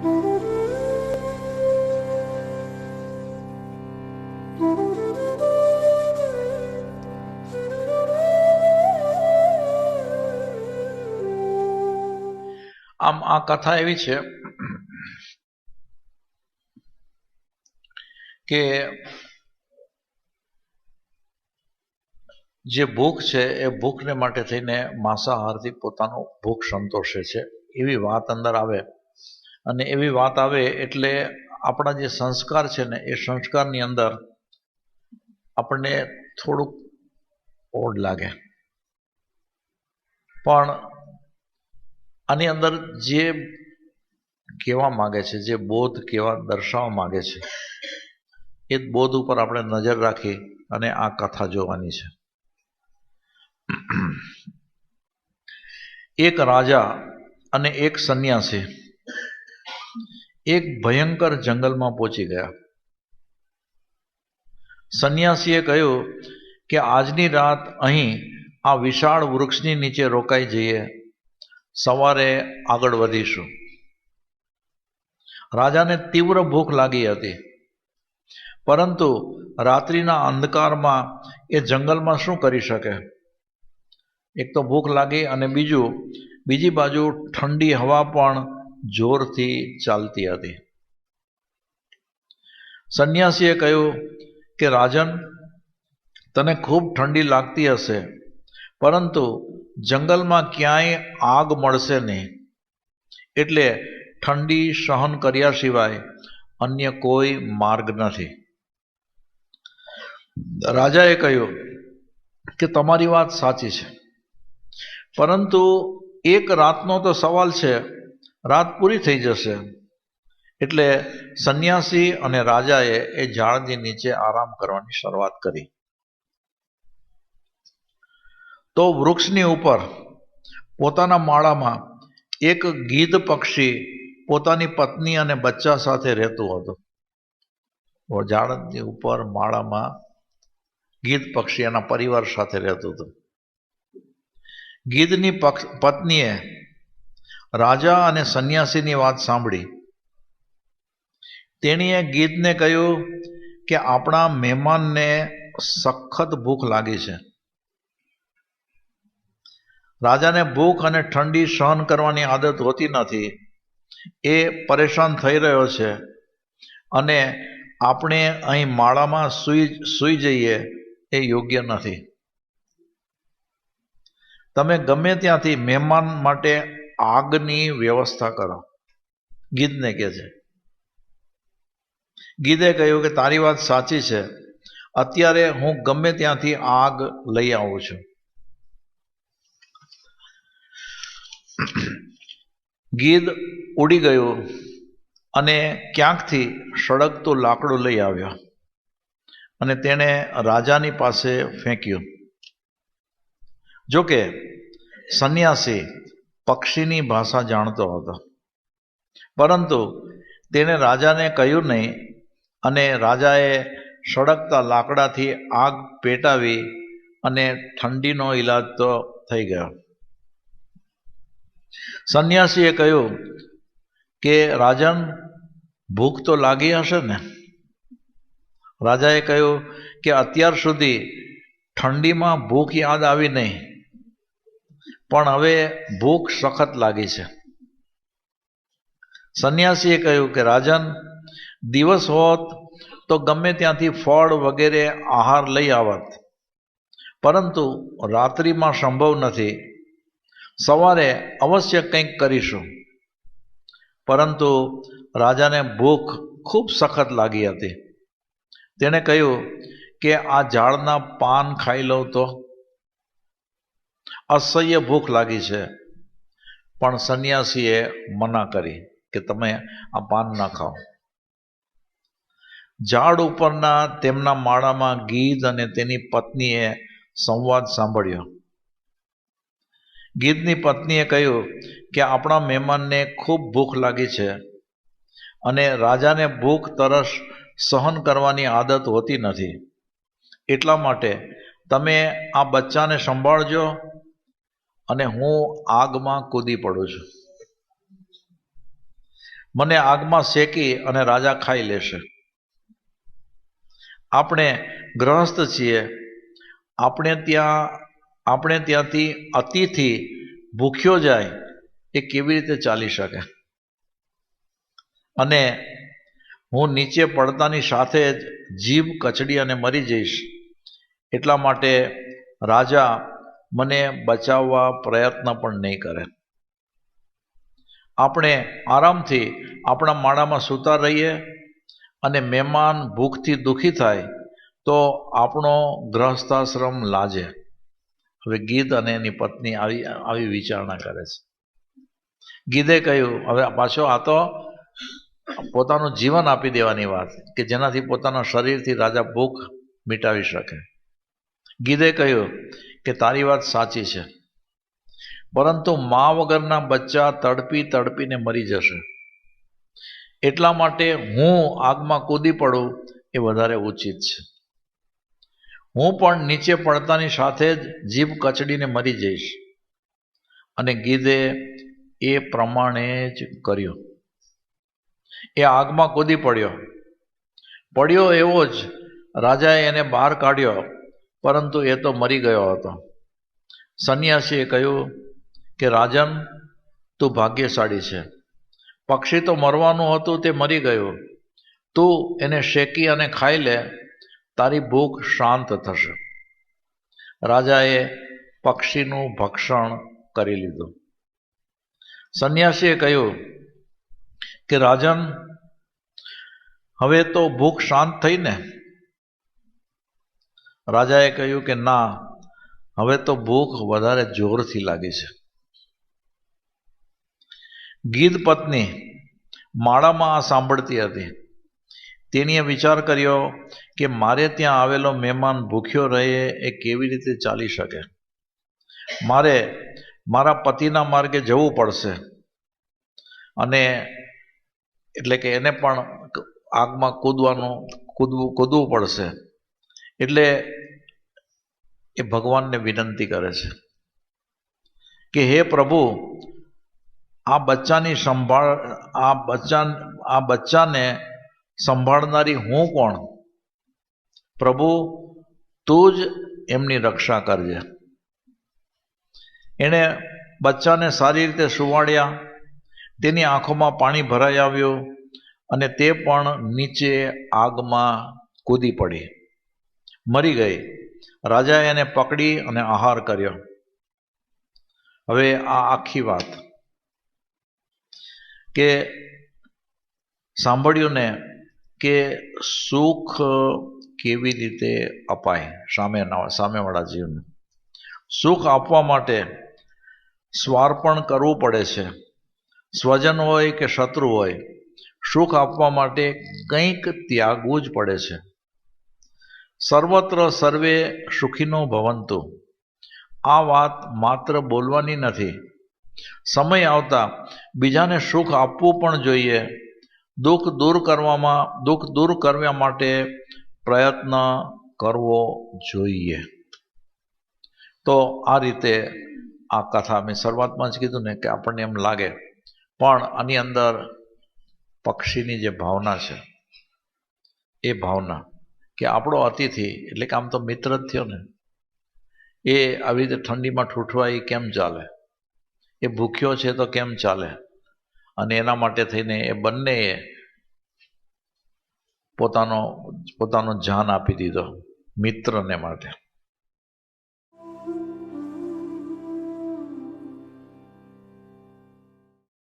આમ આ કથા એવી છે કે જે ભૂખ છે એ ભૂખને માટે થઈને માંસાહારથી પોતાનો ભૂખ સંતોષે છે. એવી વાત અંદર આવે અને એવી વાત આવે એટલે આપણા જે સંસ્કાર છે ને, એ સંસ્કારની અંદર આપણને થોડુંક ઓડ લાગે. પણ આની અંદર જે કહેવા માગે છે, જે બોધ કેવા દર્શાવવા માગે છે, એ બોધ ઉપર આપણે નજર રાખી અને આ કથા જોવાની છે. એક રાજા અને એક સંન્યાસી એક ભયંકર જંગલમાં પહોંચી ગયા. સંન્યાસીએ કહ્યું કે આજની રાત અહીં આ વિશાળ વૃક્ષની નીચે રોકાઈ જઈએ. સવારે આગળ વધીશું. રાજાને તીવ્ર ભૂખ લાગી હતી. પરંતુ રાત્રિના અંધકારમાં એ જંગલમાં શું કરી શકે? એક તો ભૂખ લાગી અને બીજું, બીજી બાજુ ઠંડી હવા પણ જોરથી ચાલતી હતી. સંન્યાસીએ કહ્યું કે, રાજન, તને ખૂબ ઠંડી લાગતી હશે, પરંતુ જંગલમાં ક્યાંય આગ મળશે નહીં. એટલે ઠંડી સહન કર્યા સિવાય અન્ય કોઈ માર્ગ નથી. રાજાએ કહ્યું કે, તમારી વાત સાચી છે. પરંતુ એક રાતનો તો સવાલ છે રાત પૂરી થઈ જશે. એટલે સંન્યાસી અને રાજાએ એ ઝાડની નીચે આરામ કરવાની શરૂઆત કરી. તો વૃક્ષની ઉપર પોતાના માળામાં એક ગીધ પક્ષી પોતાની પત્ની અને બચ્ચા સાથે રહેતું હતું. ઝાડની ઉપર માળામાં ગીધ પક્ષી એના પરિવાર સાથે રહેતું હતું. ગીધની પત્નીએ રાજા અને સંન્યાસીની વાત સાંભળી. તેણીએ ગીતને કહ્યું કે આપણા મહેમાનને સખત ભૂખ લાગી છે. રાજાને ભૂખ અને ઠંડી સહન કરવાની આદત હોતી નથી. એ પરેશાન થઈ રહ્યો છે અને આપણે અહીં માળામાં સૂઈ સૂઈ જઈએ એ યોગ્ય નથી. તમે ગમે ત્યાંથી મહેમાન માટે આગની વ્યવસ્થા કરો. ગીધને કહે છે. ગીધે કહ્યું કે, તારી વાત સાચી છે. અત્યારે હું ગમે ત્યાંથી આગ લઈ આવું છું. ગીધ ઉડી ગયું અને ક્યાંકથી સળગતું લાકડું લઈ આવ્યો અને તેણે રાજાની પાસે ફેંક્યું. જોકે, સંન્યાસી પક્ષીની ભાષા જાણતો હતો. પરંતુ તેણે રાજાને કહ્યું નહીં અને રાજાએ સળગતા લાકડાથી આગ પેટાવી અને ઠંડીનો ઈલાજ તો થઈ ગયો. સંન્યાસીએ કહ્યું કે, રાજન, ભૂખ તો લાગી હશે ને? રાજાએ કહ્યું કે, અત્યાર સુધી ઠંડીમાં ભૂખ યાદ આવી નહીં. પણ હવે ભૂખ સખત લાગી છે. સંન્યાસીએ કહ્યું કે, રાજન, દિવસ હોત તો ગમે ત્યાંથી ફળ વગેરે આહાર લઈ આવત. પરંતુ રાત્રિમાં સંભવ નથી. સવારે અવશ્ય કંઈક કરીશું. પરંતુ રાજાને ભૂખ ખૂબ સખત લાગી હતી. તેણે કહ્યું કે, આ ઝાડના પાન ખાઈ લઉં તો. અસહ્ય ભૂખ લાગી છે. પણ સંન્યાસીએ મના કરી કે તમે આ પાન ના ખાઓ. ઝાડ ઉપરના તેમના માળામાં ગીધ અને તેની પત્નીએ સંવાદ સાંભળ્યો. ગીધની પત્નીએ કહ્યું કે આપણા મહેમાનને ખૂબ ભૂખ લાગી છે અને રાજાને ભૂખ તરસ સહન કરવાની આદત હોતી નથી. એટલા માટે તમે આ બચ્ચાને સંભાળજો અને હું આગમાં કૂદી પડું છું. મને આગમાં શેકી અને રાજા ખાઈ લેશે. આપણે ગ્રહસ્થ છીએ. આપણે ત્યાં, આપણે ત્યાંથી અતિથિ ભૂખ્યો જાય એ કેવી રીતે ચાલી શકે? અને હું નીચે પડતાની સાથે જ જીભ કચડી અને મરી જઈશ. એટલા માટે રાજા મને બચાવવા પ્રયત્ન પણ નહીં કરે. આપણે આરામથી આપણા માળામાં સૂતા રહીએ અને મહેમાન ભૂખથી દુઃખી થાય તો આપણો ગ્રહસ્થાશ્રમ લાજે. હવે ગીધ અને એની પત્ની આવી આવી વિચારણા કરે છે. ગીધે કહ્યું, હવે પાછો આ તો પોતાનું જીવન આપી દેવાની વાત કે જેનાથી પોતાના શરીરથી રાજા ભૂખ મિટાવી શકે. ગીધે કહ્યું કે તારી વાત સાચી છે. પરંતુ મા વગરના બચ્ચા તડપી તડપીને મરી જશે. એટલા માટે હું આગમાં કૂદી પડું એ વધારે ઉચિત છે. હું પણ નીચે પડતાની સાથે જ જીભ કચડીને મરી જઈશ. અને ગીધે એ પ્રમાણે જ કર્યું. એ આગમાં કૂદી પડ્યો. પડ્યો એવો જ રાજાએ એને બહાર કાઢ્યો. પરંતુ એ તો મરી ગયો હતો. સંન્યાસીએ કહ્યું કે, રાજન, તું ભાગ્યશાળી છે. પક્ષી તો મરવાનું હતું, તે મરી ગયું. તું એને શેકી અને ખાઈ લે, તારી ભૂખ શાંત થશે. રાજાએ પક્ષીનું ભક્ષણ કરી લીધું. સંન્યાસીએ કહ્યું કે, રાજન, હવે તો ભૂખ શાંત થઈ ને રાજાએ કહ્યું કે, ના, હવે તો ભૂખ વધારે જોરથી લાગી છે. ગીધ પત્ની માળામાં આ સાંભળતી હતી. તેણીએ વિચાર કર્યો કે, મારે ત્યાં આવેલો મહેમાન ભૂખ્યો રહે એ કેવી રીતે ચાલી શકે? મારે મારા પતિના માર્ગે જવું પડશે. અને એટલે કે એને પણ આગમાં કૂદવાનું, કૂદવું કૂદવું પડશે. એટલે એ ભગવાનને વિનંતી કરે છે કે હે પ્રભુ, આ બચ્ચાની સંભાળ, આ બચ્ચા, આ બચ્ચાને સંભાળનારી હું કોણ? પ્રભુ, તું જ એમની રક્ષા કરજે. એણે બચ્ચાને સારી રીતે સુવાડ્યા, તેની આંખોમાં પાણી ભરાઈ આવ્યું અને તે પણ નીચે આગમાં કૂદી પડી. મરી ગઈ. રાજાએ એને પકડી અને આહાર કર્યો. હવે આ આખી વાત. કે સાંભળ્યું ને કે સુખ કેવી રીતે અપાય સામે સામેવાળા જીવને. સુખ આપવા માટે સ્વાર્પણ કરવું પડે છે. સ્વજન હોય કે શત્રુ હોય, સુખ આપવા માટે કંઈક ત્યાગવું જ પડે છે. સર્વત્ર સર્વે સુખીનો ભવંતુ. આ વાત માત્ર બોલવાની નથી. સમય આવતા બીજાને સુખ આપવું પણ જોઈએ. દુઃખ દૂર કરવામાં, દુઃખ દૂર કરવા માટે પ્રયત્ન કરવો જોઈએ. તો આ રીતે આ કથા મેં શરૂઆતમાં જ કીધું ને કે આપણને એમ લાગે. પણ આની અંદર પક્ષીની જે ભાવના છે, એ ભાવના કે આપણો અતિથિ, એટલે કે આમ તો મિત્ર જ થયો ને, એ આવી રીતે ઠંડીમાં ઠૂઠવા એ કેમ ચાલે? એ ભૂખ્યો છે તો કેમ ચાલે? અને એના માટે થઈને એ બંનેએ પોતાનો પોતાનો જાન આપી દીધો મિત્રને માટે.